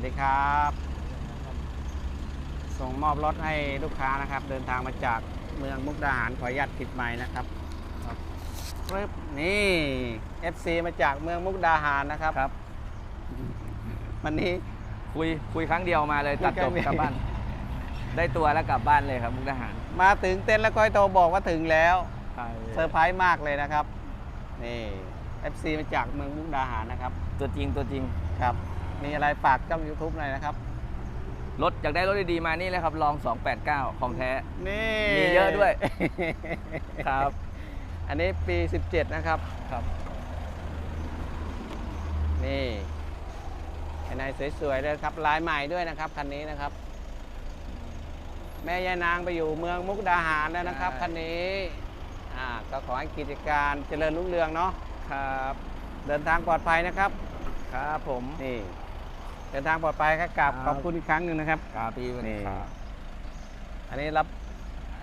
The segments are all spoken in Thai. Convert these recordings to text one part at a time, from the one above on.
สดีครับ ส่งมอบรถให้ลูกค้านะครับ เดินทางมาจากเมืองมุกดาหารขออนุญาตติดไม้นะครับครับปึ๊บนี่ FC มาจากเมืองมุกดาหารนะครับครับ วันนี้ คุยคุยครั้งเดียวมาเลยตัดจบคุยครั้งเดียวกลับบ้าน ได้ตัวแล้วกลับบ้านเลยครับมุกดาหารมาถึงเต้นแล้วก็โทรบอกว่าถึงแล้ว เซอร์ไพรส์มากเลยนะครับ นี่ FC มาจากเมืองมุกดาหารนะครับ ตัวจริงตัวจริง ครับ มีอะไรฝากช่อง YouTube หน่อยนะครับ รถอยากได้รถดีๆมานี่เลยครับลอง 289 ของแท้ นี่มีเยอะด้วย ครับ อันนี้ปี 17 นะครับ ครับ นี่ภายในสวยๆเลยครับ ลายใหม่ด้วยนะครับคันนี้นะครับ แม่ยายนางไปอยู่เมืองมุกดาหารแล้วนะครับใช่ คันนี้อ่าก็ขอให้กิจการเจริญรุ่งเรืองเนาะครับ เดินทางปลอดภัยนะครับ ครับผม นี่ เดินทางปลอดภัยครับกราบครับขอบคุณอีกครั้งหนึ่งนะครับครับพี่วันนี่นี้ครับอันนี้รับ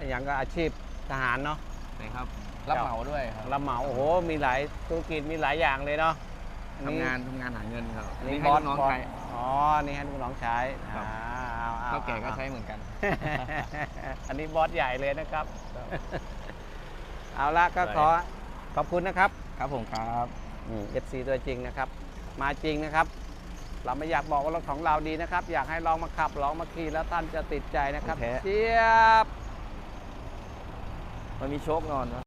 อย่างก็อาชีพทหารเนาะนี่ครับรับครับเหมาด้วยครับ รับเหมาโอ้โหมีหลายธุรกิจมีหลายอย่างเลยเนาะอัทำงานทำงานหาเงินครับอันนี่นี้ให้บอสลูกน้องบอสใช้อ๋อนี่ให้ลูกน้องใช้ครับอ่าเอาเอาเท่าแก่ก็เอาใช้เหมือนกัน อันนี้บอสใหญ่เลยนะครับ เอาละก็ขอขอบคุณนะครับ ครับผมครับเอฟซีตัวจริงนะครับ มาจริงนะครับ เราไม่อยากบอกว่ารถของเราดีนะครับ อยากให้ลองมาขับลองมาขี่แล้วท่านจะติดใจนะครับโอเค เชียบ มันมีโชคนอนวะ